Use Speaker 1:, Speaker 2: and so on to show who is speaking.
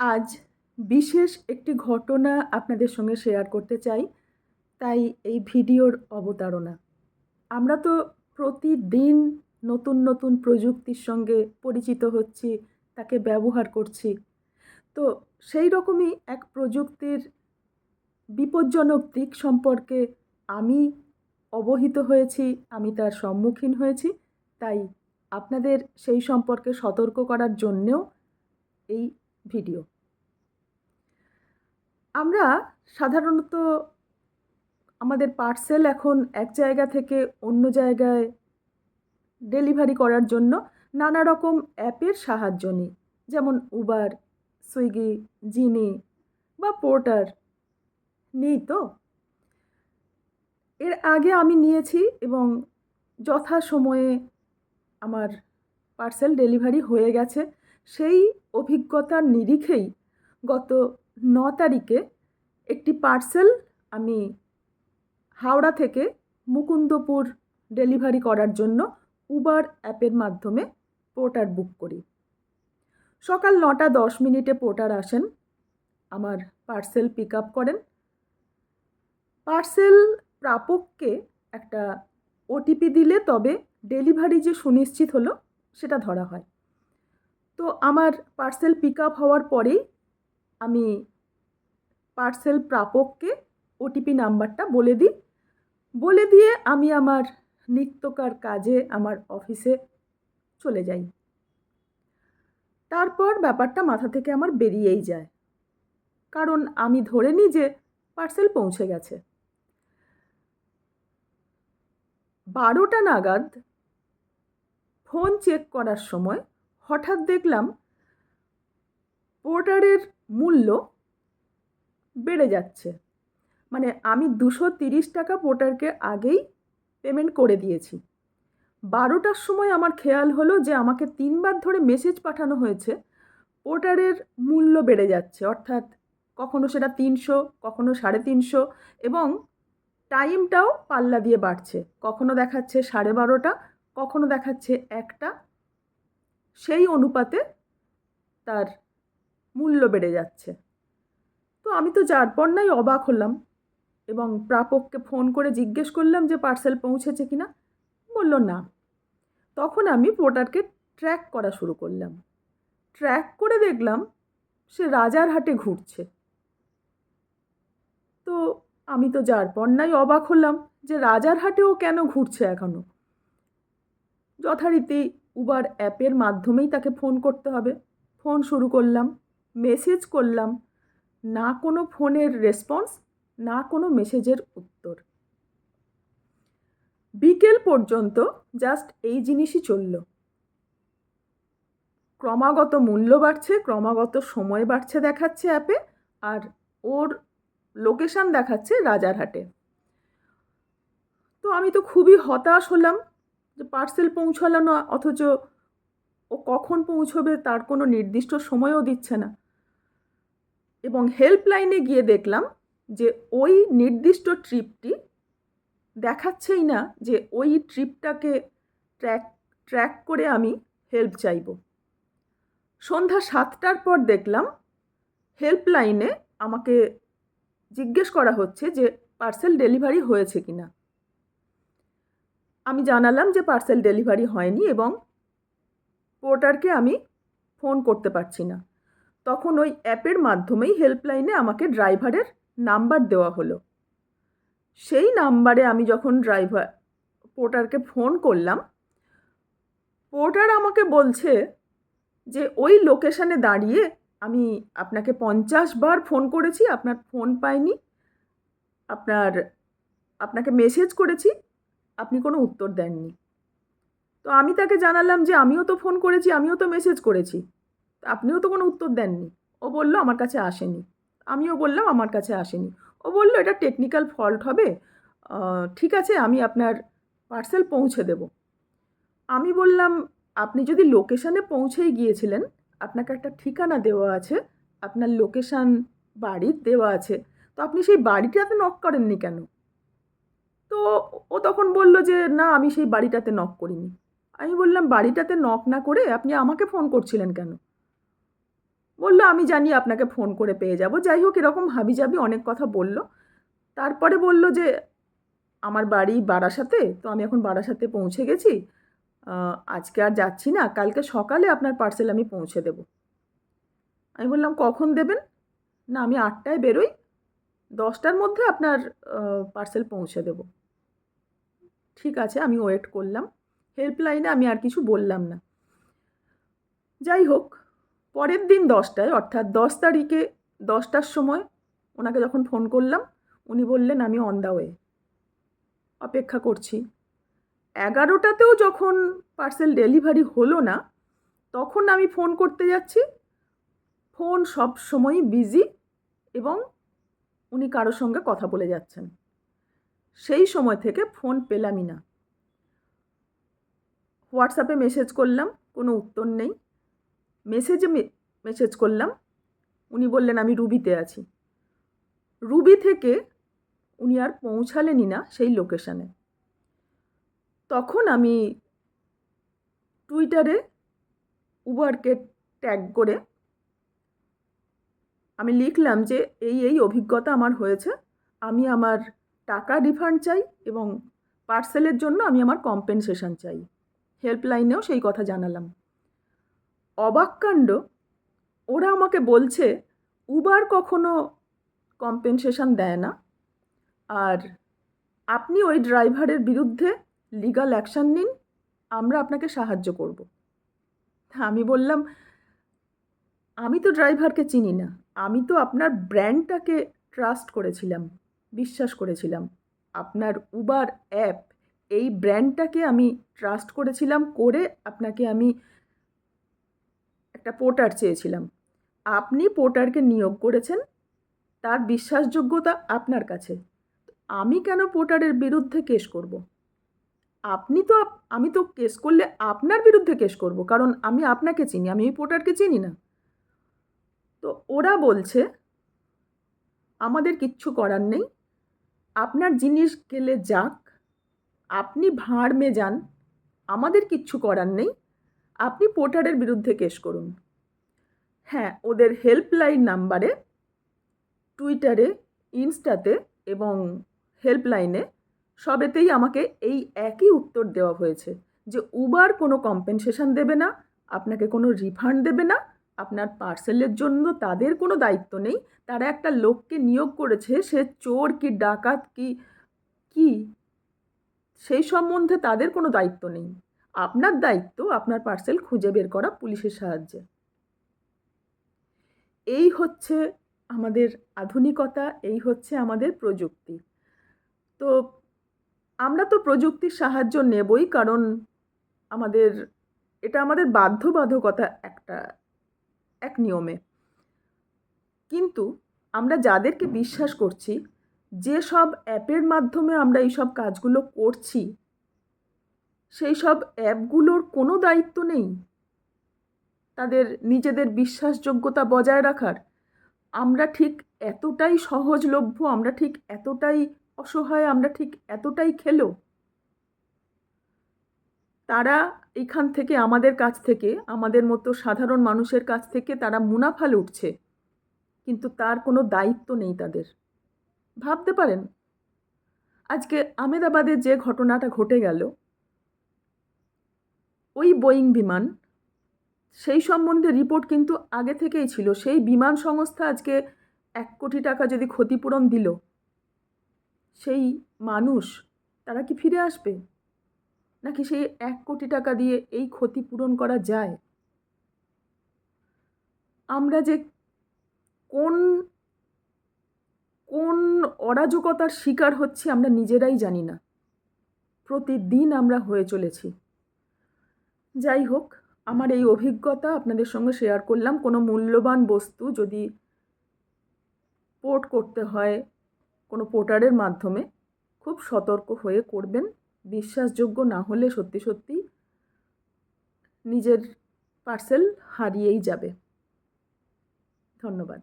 Speaker 1: আজ বিশেষ একটি ঘটনা আপনাদের সঙ্গে শেয়ার করতে চাই, তাই এই ভিডিওর অবতারণা। আমরা তো প্রতিদিন নতুন নতুন প্রযুক্তির সঙ্গে পরিচিত হচ্ছি, তাকে ব্যবহার করছি। তো সেই রকমই এক প্রযুক্তির বিপজ্জনক দিক সম্পর্কে আমি অবহিত হয়েছি, আমি তার সম্মুখীন হয়েছি, তাই আপনাদের সেই সম্পর্কে সতর্ক করার জন্যেও এই ভিডিও। আমরা সাধারণত আমাদের পার্সেল এখন এক জায়গা থেকে অন্য জায়গায় ডেলিভারি করার জন্য নানা রকম অ্যাপের সাহায্য নিই। যেমন উবার সুইগি জিনি বা পোর্টার নেই তো। এর আগে আমি নিয়েছি এবং যথা সময়ে আমার পার্সেল ডেলিভারি হয়ে গেছে। সেই অভিজ্ঞতার নিরিখেই গত ন তারিখে একটি পার্সেল আমি হাওড়া থেকে মুকুন্দপুর ডেলিভারি করার জন্য উবার অ্যাপের মাধ্যমে পোর্টার বুক করি। সকাল নটা দশ মিনিটে পোর্টার আসেন, আমার পার্সেল পিক আপ করেন। পার্সেল প্রাপককে একটা ওটিপি দিলে তবে ডেলিভারি যে সুনিশ্চিত হলো সেটা ধরা হয়। তো আমার পার্সেল পিক আপ হওয়ার পরেই আমি পার্সেল প্রাপককে ওটিপি নাম্বারটা বলে দিই। বলে দিয়ে আমি আমার নিত্যকার কাজে আমার অফিসে চলে যাই। তারপর ব্যাপারটা মাথা থেকে আমার বেরিয়েই যায়। কারণ আমি ধরে নিই যে পার্সেল পৌঁছে গেছে। বারোটা নাগাদ ফোন চেক করার সময় হঠাৎ দেখলাম পোর্টারের মূল্য বেড়ে যাচ্ছে। মানে আমি দুশো তিরিশ টাকা পোর্টারকে আগেই পেমেন্ট করে দিয়েছি। বারোটার সময় আমার খেয়াল হলো যে আমাকে তিনবার ধরে মেসেজ পাঠানো হয়েছে, পোর্টারের মূল্য বেড়ে যাচ্ছে। অর্থাৎ কখনো সেটা তিনশো, কখনো সাড়ে তিনশো এবং টাইমটাও পাল্লা দিয়ে বাড়ছে। কখনো দেখাচ্ছে সাড়ে বারোটা, কখনো দেখাচ্ছে একটা সেই অনুপাতে তার মূল্য বেড়ে যাচ্ছে। তো আমি তো যার পর নাই অবাক হলাম এবং প্রাপককে ফোন করে জিজ্ঞেস করলাম যে পার্সেল পৌঁছেছে কি না বলল না। তখন আমি পোর্টারকে ট্র্যাক করা শুরু করলাম। ট্র্যাক করে দেখলাম সে রাজারহাটে ঘুরছে। তো আমি তো যার পর নাই অবাক হলাম যে রাজারহাটেও কেন ঘুরছে এখনও যথারীতি উবার অ্যাপের মাধ্যমেই তাকে ফোন করতে হবে। ফোন শুরু করলাম মেসেজ করলাম, না কোনো ফোনের রেসপন্স না কোনো মেসেজের উত্তর। বিকেল পর্যন্ত জাস্ট এই জিনিসই চলল। ক্রমাগত মূল্য বাড়ছে, ক্রমাগত সময় বাড়ছে দেখাচ্ছে অ্যাপে, আর ওর লোকেশান দেখাচ্ছে রাজারহাটে। তো আমি তো খুবই হতাশ হলাম যে পার্সেল পৌঁছালো না অথচ ও কখন পৌঁছবে তার কোনো নির্দিষ্ট সময়ও দিচ্ছে না। এবং হেল্পলাইনে গিয়ে দেখলাম যে ওই নির্দিষ্ট ট্রিপটি দেখাচ্ছেই না যে ওই ট্রিপটাকে ট্র্যাক ট্র্যাক করে আমি হেল্প চাইব। সন্ধ্যা সাতটার পর দেখলাম হেল্পলাইনে আমাকে জিজ্ঞেস করা হচ্ছে যে পার্সেল ডেলিভারি হয়েছে কি না আমি জানালাম যে পার্সেল ডেলিভারি হয়নি এবং পোর্টারকে আমি ফোন করতে পারছি না। তখন ওই অ্যাপের মাধ্যমেই হেল্পলাইনে আমাকে ড্রাইভারের নাম্বার দেওয়া হলো। সেই নাম্বারে আমি যখন ড্রাইভার, পোর্টারকে ফোন করলাম, পোর্টার আমাকে বলছে যে ওই লোকেশানে দাঁড়িয়ে আমি আপনাকে পঞ্চাশ বার ফোন করেছি, আপনার ফোন পাইনি, আপনার, আপনাকে মেসেজ করেছি আপনি কোনো উত্তর দেননি। তো আমি তাকে জানালাম যে আমিও তো ফোন করেছি, আমিও তো মেসেজ করেছি। আপনিও তো কোনো উত্তর দেননি। ও বলল, আমার কাছে আসেনি। আমিও বললাম, আমার কাছে আসেনি। ও বলল, এটা টেকনিক্যাল ফল্ট হবে। ঠিক আছে, আমি আপনার পার্সেল পৌঁছে দেব। আমি বললাম, আপনি যদি লোকেশানে পৌঁছেই গিয়েছিলেন, আপনাকে একটা ঠিকানা দেওয়া আছে, আপনার লোকেশান বাড়ির দেওয়া আছে। তো আপনি সেই বাড়িটাতে নক করেননি কেন? তো ও তখন বলল যে, না, আমি সেই বাড়িটাতে নক করিনি। আমি বললাম, বাড়িটাতে নক না করে আপনি আমাকে ফোন করছিলেন কেন? বলল, আমি জানি আপনাকে ফোন করে পেয়ে যাব। যাই হোক, এরকম হাবি যাবি অনেক কথা বলল। তারপরে বলল যে, আমার বাড়ি বারাসাতে, তো আমি এখন বারাসাতে পৌঁছে গেছি। আজকে আর যাচ্ছি না, কালকে সকালে আপনার পার্সেল আমি পৌঁছে দেব। আমি বললাম, কখন দেবেন? না, আমি আটটায় বেরোই। দশটার মধ্যে আপনার পার্সেল পৌঁছে দেব। ঠিক আছে, আমি ওয়েট করলাম। হেল্পলাইনে আমি আর কিছু বললাম না। যাই হোক, পরের দিন দশটায়, অর্থাৎ দশ তারিখে দশটার সময় ওনাকে যখন ফোন করলাম, উনি বললেন, আমি অন দ্য ওয়ে অপেক্ষা করছি। এগারোটাতেও যখন পার্সেল ডেলিভারি হলো না, তখন আমি ফোন করতে যাচ্ছি। ফোন সব সময়ই বিজি এবং উনি কারোর সঙ্গে কথা বলে যাচ্ছেন। সেই সময় থেকে ফোন পেলামই না। হোয়াটসঅ্যাপে মেসেজ করলাম, কোনো উত্তর নেই। মেসেজে মেসেজ করলাম, উনি বললেন, আমি রুবিতে আছি। রুবি থেকে উনি আর পৌঁছালেনই না সেই লোকেশানে। তখন আমি টুইটারে উবারকে ট্যাগ করে আমি লিখলাম যে, এই এই অভিজ্ঞতা আমার হয়েছে। আমি আমার টাকা রিফান্ড চাই এবং পার্সেলের জন্য আমি আমার কম্পেনসেশন চাই। হেল্পলাইনেও সেই কথা জানালাম। অবাক কাণ্ড, ওরা আমাকে বলছে উবার কখনো কম্পেনসেশন দেয় না? আর আপনি ওই ড্রাইভারের বিরুদ্ধে লিগাল অ্যাকশান নিন, আমরা আপনাকে সাহায্য করব। আমি বললাম, আমি তো ড্রাইভারকে চিনি না। আমি তো আপনার ব্র্যান্ডটাকে ট্রাস্ট করেছিলাম। বিশ্বাস করেছিলাম। আপনার উবার অ্যাপ এই ব্র্যান্ডটাকে আমি ট্রাস্ট করেছিলাম করে আপনাকে আমি একটা পোর্টার চেয়েছিলাম। আপনি পোর্টারকে নিয়োগ করেছেন, তার বিশ্বাসযোগ্যতা আপনার কাছে। আমি কেন পোর্টারের বিরুদ্ধে কেস করব? আপনি তো আমি তো কেস করলে আপনার বিরুদ্ধে কেস করব, কারণ আমি আপনাকে চিনি, আমি এই পোর্টারকে চিনি না। তো ওরা বলছে, আমাদের কিচ্ছু করার নেই আপনার জিনিস গেলে যাক, আপনি ভাঁড় মে যান, আমাদের কিচ্ছু করার নেই, আপনি পোর্টারের বিরুদ্ধে কেস করুন। হ্যাঁ ওদের হেল্পলাইন নাম্বারে, টুইটারে, ইনস্টাতে এবং হেল্পলাইনে সবেতেই আমাকে এই একই উত্তর দেওয়া হয়েছে যে উবার কোনো কম্পেনসেশন দেবে না, আপনাকে কোনো রিফান্ড দেবে না আপনার পার্সেলের জন্য তাদের কোনো দায়িত্ব নেই। তারা একটা লোককে নিয়োগ করেছে, সে চোর কি ডাকাত কি কি? সেই সম্বন্ধে তাদের কোনো দায়িত্ব নেই। আপনার দায়িত্ব আপনার পার্সেল খুঁজে বের করা পুলিশের সাহায্যে। এই হচ্ছে আমাদের আধুনিকতা, এই হচ্ছে আমাদের প্রযুক্তি। তো আমরা তো প্রযুক্তির সাহায্য নেবই, কারণ আমাদের, এটা আমাদের বাধ্যবাধকতা একটা এক নিয়মে। কিন্তু আমরা যাদেরকে বিশ্বাস করছি, যে সব অ্যাপের মাধ্যমে আমরা এই সব কাজগুলো করছি, সেই সব অ্যাপগুলোর কোনো দায়িত্ব নেই। তাদের নিজেদের বিশ্বাসযোগ্যতা বজায় রাখার। আমরা ঠিক এতটাই সহজলভ্য, আমরা ঠিক এতটাই অসহায়, আমরা ঠিক এতটাই খেলো। তারা এখান থেকে আমাদের কাছ থেকে, আমাদের মতো সাধারণ মানুষের কাছ থেকে তারা মুনাফা লুটছে। কিন্তু তার কোনো দায়িত্ব নেই তাদের। ভাবতে পারেন? আজকে আমেদাবাদে যে ঘটনাটা ঘটে গেল, ওই বোয়িং বিমান, সেই সম্বন্ধে রিপোর্ট কিন্তু আগে থেকেই ছিল। সেই বিমান সংস্থা আজকে এক কোটি টাকা যদি ক্ষতিপূরণ দিল, সেই মানুষ তারা কি ফিরে আসবে? নাকি সেই এক কোটি টাকা দিয়ে এই ক্ষতি পূরণ করা যায়? আমরা যে কোন কোন অরাজকতার শিকার হচ্ছি আমরা নিজেরাই জানি না। প্রতিদিন আমরা হয়ে চলেছি। যাই হোক, আমার এই অভিজ্ঞতা আপনাদের সঙ্গে শেয়ার করলাম। কোনো মূল্যবান বস্তু যদি পোর্ট করতে হয় কোনো পোর্টারের মাধ্যমে, খুব সতর্ক হয়ে করবেন। বিশ্বাসযোগ্য না হলে সত্যি সত্যি নিজের পার্সেল হারিয়েই যাবে। ধন্যবাদ।